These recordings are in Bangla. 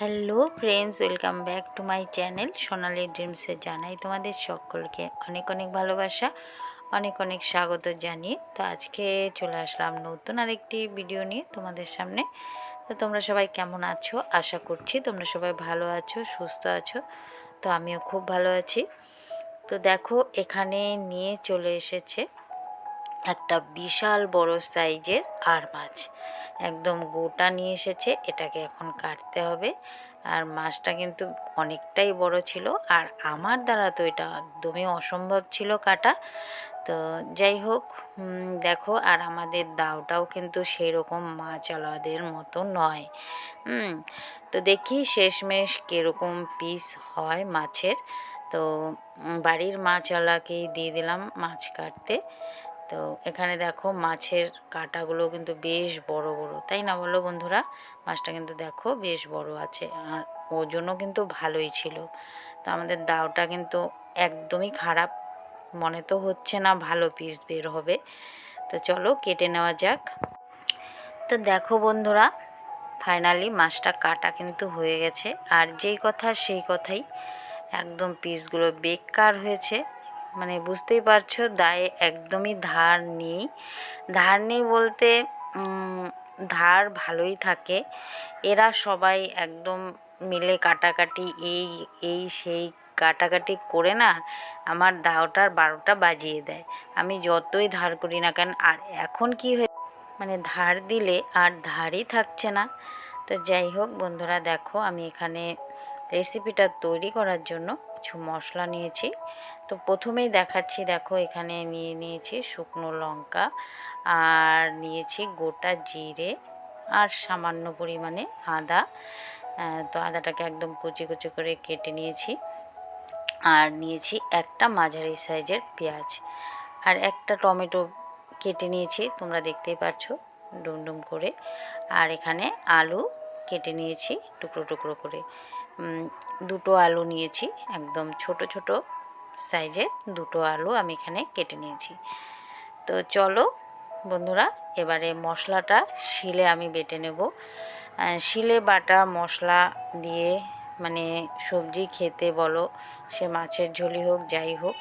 Hello friends, welcome back to my channel Sonali ড্রিমসে জানাই তোমাদের সকলকে অনেক অনেক ভালোবাসা, অনেক অনেক স্বাগত জানিয়ে। তো আজকে চলে আসলাম নতুন আরেকটি ভিডিও নিয়ে তোমাদের সামনে। তো তোমরা সবাই কেমন আছো? আশা করছি তোমরা সবাই ভালো আছো, সুস্থ আছো। তো আমিও খুব ভালো আছি। তো দেখো, এখানে নিয়ে চলে এসেছে একটা বিশাল বড় সাইজের আর মাছ। একদম গোটা নিয়ে এসেছে, এটাকে এখন কাটতে হবে। আর মাছটা কিন্তু অনেকটাই বড় ছিল, আর আমার দ্বারা তো এটা একদমই অসম্ভব ছিল কাটা। তো যাই হোক দেখো, আর আমাদের দাওটাও কিন্তু সেই রকম মাছওয়ালাদের মতো নয়। তো দেখি শেষমেশ কীরকম পিস হয় মাছের। তো বাড়ির মাছওয়ালাকেই দিয়ে দিলাম মাছ কাটতে। তো এখানে দেখো মাছের কাঁটাগুলো কিন্তু বেশ বড় বড়, তাই না বলো বন্ধুরা? মাছটা কিন্তু দেখো বেশ বড় আছে, আর ওজনও কিন্তু ভালোই ছিল। তো আমাদের দাওটা কিন্তু একদমই খারাপ, মনে তো হচ্ছে না ভালো পিস বের হবে। তো চলো কেটে নেওয়া যাক। তো দেখো বন্ধুরা ফাইনালি মাছটা কাটা কিন্তু হয়ে গেছে, আর যেই কথা সেই কথাই, একদম পিসগুলো বেকার হয়েছে। মানে বুঝতেই পারছ, দায়ে একদমই ধার নেই। ধার নেই বলতে ধার ভালোই থাকে। এরা সবাই একদম মিলে কাটাকাটি এই এই সেই কাটাকাটি করে না, আমার দাওটার বারোটা বাজিয়ে দেয়। আমি যতই ধার করি না কেন, আর এখন কি হয়ে মানে ধার দিলে আর ধারই থাকছে না। তো যাই হোক বন্ধুরা, দেখো আমি এখানে রেসিপিটা তৈরি করার জন্য কিছু মশলা নিয়েছি। তো প্রথমেই দেখাচ্ছি, দেখো এখানে নিয়ে নিয়েছি শুকনো লঙ্কা আর নিয়েছি গোটা জিরে আর সামান্য পরিমাণে আদা। তো আদাটাকে একদম কুচি কুচি করে কেটে নিয়েছি আর নিয়েছি একটা মাঝারি সাইজের পেঁয়াজ। আর একটা টমেটো কেটে নিয়েছি, তোমরা দেখতেই পারছ ডুম ডুম করে। আর এখানে আলু কেটে নিয়েছি টুকরো টুকরো করে। দুটো আলু নিয়েছি, একদম ছোট ছোট সাইজের দুটো আলু আমি এখানে কেটে নিয়েছি। তো চলো বন্ধুরা, এবারে মশলাটা শিলে আমি বেটে নেব। শিলে বাটা মশলা দিয়ে মানে সবজি খেতে বলো, সে মাছের ঝোলি হোক, যাই হোক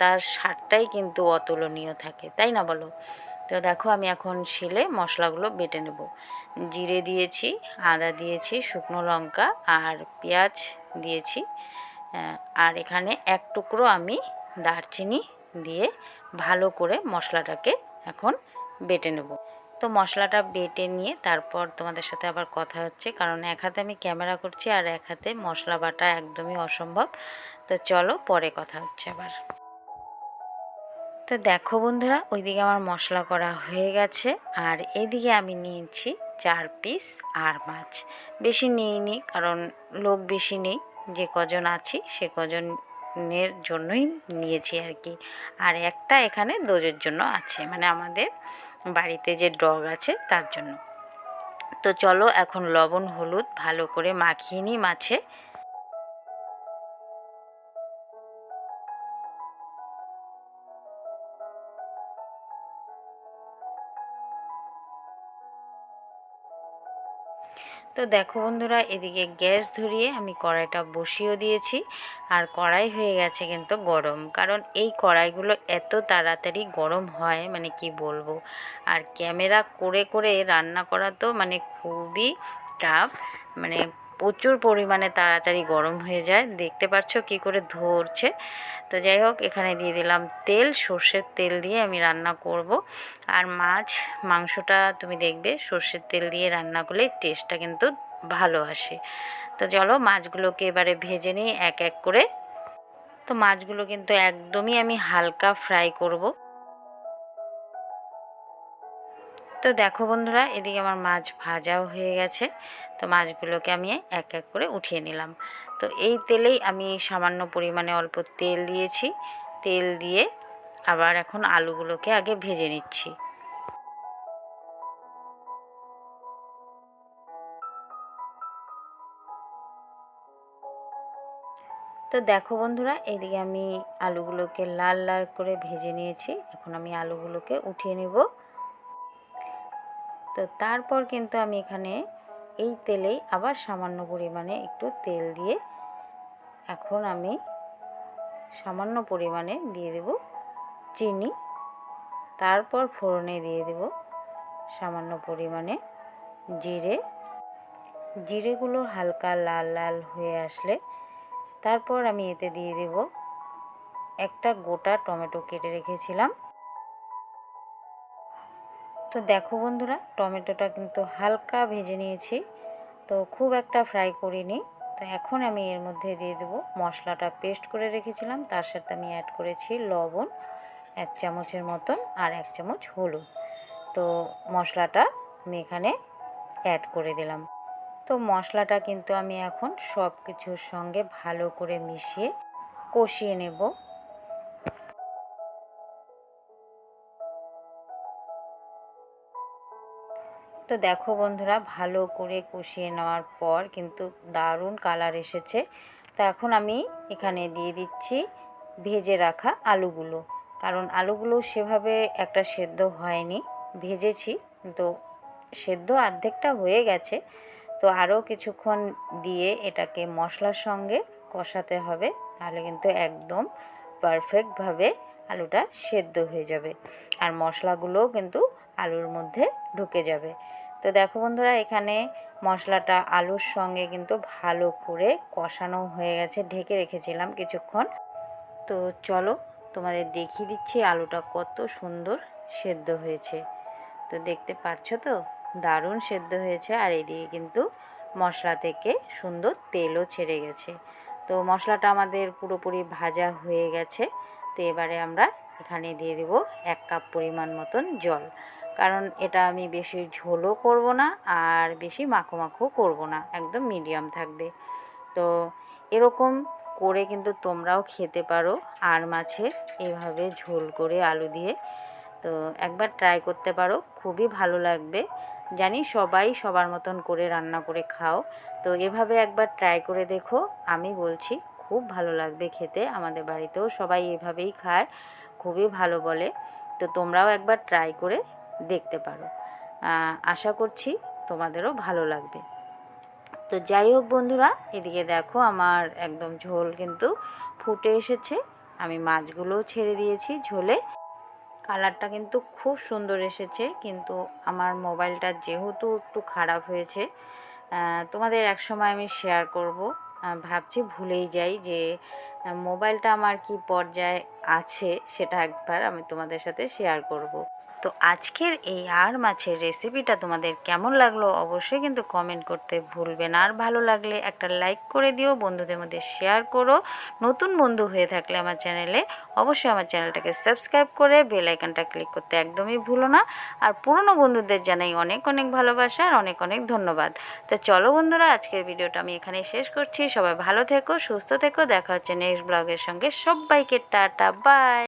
তার স্বাদটাই কিন্তু অতুলনীয় থাকে, তাই না বলো? তো দেখো, আমি এখন শিলে মশলাগুলো বেটে নেব। জিরে দিয়েছি, আদা দিয়েছি, শুকনো লঙ্কা আর পেঁয়াজ দিয়েছি। আর এখানে এক টুকরো আমি দারচিনি দিয়ে ভালো করে মশলাটাকে এখন বেটে নেব। তো মশলাটা বেটে নিয়ে তারপর তোমাদের সাথে আবার কথা হচ্ছে, কারণ এক হাতে আমি ক্যামেরা করছি আর এক হাতে মশলা বাটা একদমই অসম্ভব। তো চলো পরে কথা হচ্ছে আবার। তো দেখো বন্ধুরা, ওইদিকে আমার মশলা করা হয়ে গেছে, আর এইদিকে আমি নিয়েছি চার পিস আর মাছ। বেশি নিইনি, কারণ লোক বেশি নেই। যে কজন আছি, সে কজনের জন্যই নিয়েছি আর কি। আর একটা এখানে দোজের জন্য আছে মানে আমাদের বাড়িতে যে ডগ আছে, তার জন্য। তো চলো এখন লবণ, হলুদ ভালো করে মাখিয়ে নিই মাছে। তো দেখো বন্ধুরা, এদিকে গ্যাস ধরিয়ে আমি কড়াইটা বসিয়েও দিয়েছি। আর কড়াই হয়ে গেছে কিন্তু গরম। কারণ এই কড়াইগুলো এত তাড়াতাড়ি গরম হয় মানে কি বলব? আর ক্যামেরা করে করে রান্না করা তো মানে খুবই টাফ মানে প্রচুর পরিমাণে তাড়াতাড়ি গরম হয়ে যায়। দেখতে পাচ্ছ কি করে ধরছে। তো যাই হোক, এখানে দিয়ে দিলাম তেল। সর্ষের তেল দিয়ে আমি রান্না করব। আর মাছ, মাংসটা তুমি দেখবে, সর্ষের তেল দিয়ে রান্না করলে টেস্টটা কিন্তু ভালো আসে। তো চলো, মাছগুলোকে এবারে ভেজে নিই এক এক করে। তো মাছগুলো কিন্তু একদমই আমি হালকা ফ্রাই করব। তো দেখো বন্ধুরা, এদিকে আমার মাছ ভাজাও হয়ে গেছে। তো মাছগুলোকে আমি এক এক করে উঠিয়ে নিলাম। তো এই তেলেই আমি সামান্য পরিমাণে অল্প তেল দিয়েছি। তেল দিয়ে আবার এখন আলুগুলোকে আগে ভেজে নিচ্ছি। তো দেখো বন্ধুরা, এদিকে আমি আলুগুলোকে লাল লাল করে ভেজে নিয়েছি। এখন আমি আলুগুলোকে উঠিয়ে নেব। তো তারপর কিন্তু আমি এখানে এই তেলেই আবার সামান্য পরিমাণে একটু তেল দিয়ে এখন আমি সামান্য পরিমাণে দিয়ে দেব চিনি। তারপর ফোড়নে দিয়ে দেব সামান্য পরিমাণে জিরে। জিরেগুলো হালকা লাল লাল হয়ে আসলে তারপর আমি এতে দিয়ে দেব একটা গোটা টমেটো কেটে রেখেছিলাম। তো দেখো বন্ধুরা, টমেটোটা কিন্তু হালকা ভেজে নিয়েছি, তো খুব একটা ফ্রাই করিনি। তো এখন আমি এর মধ্যে দিয়ে দেবো মশলাটা পেস্ট করে রেখেছিলাম। তার সাথে আমি অ্যাড করেছি লবণ, এক চামচের মতন আর এক চামচ হলুদ। তো মশলাটা আমি এখানে অ্যাড করে দিলাম। তো মশলাটা কিন্তু আমি এখন সব কিছুর সঙ্গে ভালো করে মিশিয়ে কষিয়ে নেব। তো দেখো বন্ধুরা, ভালো করে কষিয়ে নেওয়ার পর কিন্তু দারুণ কালার এসেছে। তো এখন আমি এখানে দিয়ে দিচ্ছি ভেজে রাখা আলুগুলো। কারণ আলুগুলো সেভাবে একটা সেদ্ধ হয়নি, ভেজেছি তো সেদ্ধ অর্ধেকটা হয়ে গেছে। তো আরও কিছুক্ষণ দিয়ে এটাকে মশলার সঙ্গে কষাতে হবে, তাহলে কিন্তু একদম পারফেক্টভাবে আলুটা সেদ্ধ হয়ে যাবে। আর মশলাগুলোও কিন্তু আলুর মধ্যে ঢুকে যাবে। তো দেখো বন্ধুরা, এখানে মশলাটা আলুর সঙ্গে কিন্তু ভালো করে কষানো হয়ে গেছে, ঢেকে রেখেছিলাম কিছুক্ষণ। তো চলো তোমাদের দেখিয়ে দিচ্ছি আলুটা কত সুন্দর সেদ্ধ হয়েছে। তো দেখতে পাচ্ছ তো, দারুণ সেদ্ধ হয়েছে আর এদিকে কিন্তু মশলা থেকে সুন্দর তেলও ছেড়ে গেছে। তো মশলাটা আমাদের পুরোপুরি ভাজা হয়ে গেছে, তো এবারে আমরা এখানে দিয়ে দেব এক কাপ পরিমাণ মতন জল। কারণ এটা আমি বেশি ঝোলও করব না আর বেশি মাখো মাখো করব না, একদম মিডিয়াম থাকবে। তো এরকম করে কিন্তু তোমরাও খেতে পারো আর মাছের, এভাবে ঝোল করে আলু দিয়ে। তো একবার ট্রাই করতে পারো, খুবই ভালো লাগবে। জানি সবাই সবার মতন করে রান্না করে খাও। তো এভাবে একবার ট্রাই করে দেখো, আমি বলছি খুব ভালো লাগবে খেতে, আমাদের বাড়িতেও সবাই এভাবেই খায়, খুবই ভালো বলে। তো তোমরাও একবার ট্রাই করে দেখতে পারো। আশা করছি তোমাদেরও ভালো লাগবে। তো যাই হোক বন্ধুরা, এদিকে দেখো আমার একদম ঝোল কিন্তু ফুটে এসেছে। আমি মাছগুলোও ছেড়ে দিয়েছি ঝোলে। কালারটা কিন্তু খুব সুন্দর এসেছে, কিন্তু আমার মোবাইলটা যেহেতু একটু খারাপ হয়েছে তোমাদের এক সময় আমি শেয়ার করব। ভাবছি ভুলেই যাই যে মোবাইলটা আমার কি পর্যায়ে আছে সেটা একবার আমি তোমাদের সাথে শেয়ার করব। তো আজকের এই আর মাছের রেসিপিটা তোমাদের কেমন লাগল অবশ্যই কিন্তু কমেন্ট করতে ভুলবে না। আর ভালো লাগলে একটা লাইক করে দিও, বন্ধুদের মধ্যে শেয়ার করো। নতুন বন্ধু হয়ে থাকলে আমার চ্যানেলে অবশ্যই আমার চ্যানেলটাকে সাবস্ক্রাইব করে বেল আইকনটা ক্লিক করতে একদমই ভুলো না। আর পুরনো বন্ধুদের জানাই অনেক অনেক ভালোবাসা আর অনেক অনেক ধন্যবাদ। তো চলো বন্ধুরা, আজকের ভিডিওটা আমি এখানে শেষ করছি। সবাই ভালো থেকো, সুস্থ থেকো। দেখা হচ্ছে নেক্সট ব্লগের সঙ্গে সবাইকে টাটা বাই।